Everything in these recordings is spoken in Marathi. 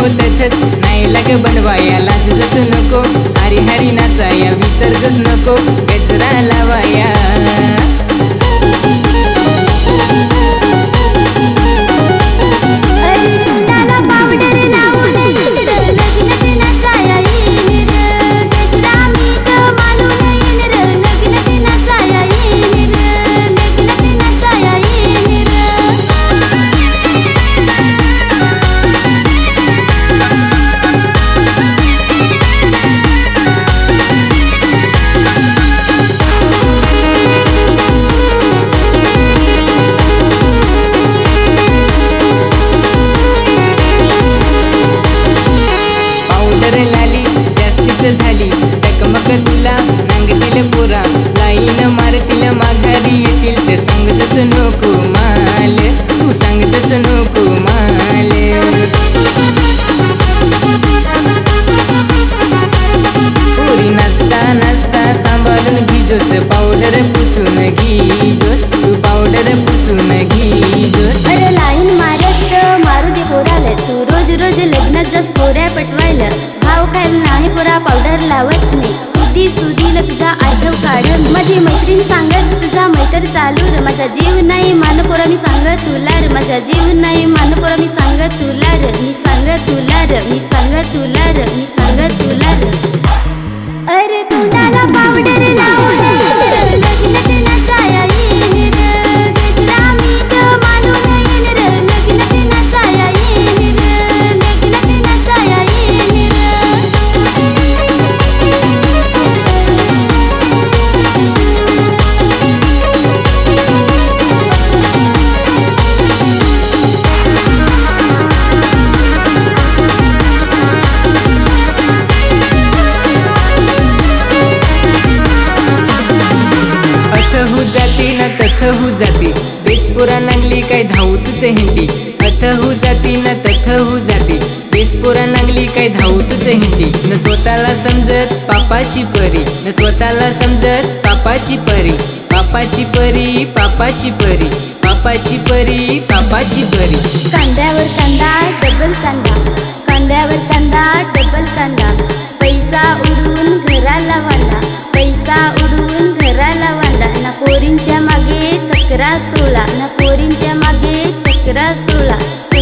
होतच नाही लाग बनवायाला जसं नको. हरी हरी नाचाया विसर्गच नको. गजरा लावाया. पावडर पुसून घिजोस तू पावडर पुसून घिजोस अरे लाईन मारत मारू दे पोराला तू रोज रोज लग्नात जास पोऱ्या पटवायला. भाव खायला नाही पोरा पावडर लावत नाही. सुधी सुधीला तुझा आठव काढ माझी मैत्रीण सांगत तुझा मैत्र चालू र माझा जीव नाही मान पोरा मी सांगत तुला र माझा जीव नाही मान पोरा मी सांगत तुला र मी सांगत तुला र मी सांगत तुला र मी सांगत तुला र अरे तोंडाला पावडर लावून जाती न तथ हु जाती. बेसपोरा नांगली काय धावू तुझे हिंदी अथ हु जाती न तथ हु जाती. बेसपोरा नांगली काय धावू तुझे हिंदी न स्वतःला समजत पापाची परी. न स्वतःला समजत पापाची परी. पापाची परी पापाची परी. पापाची परी पापाची परी. कांद्यावर कांदा डबल कांदा. कांद्यावर कांदा डबल कांदा. पैसा उडून घराला सोळा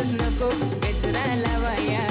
जसं नको हरी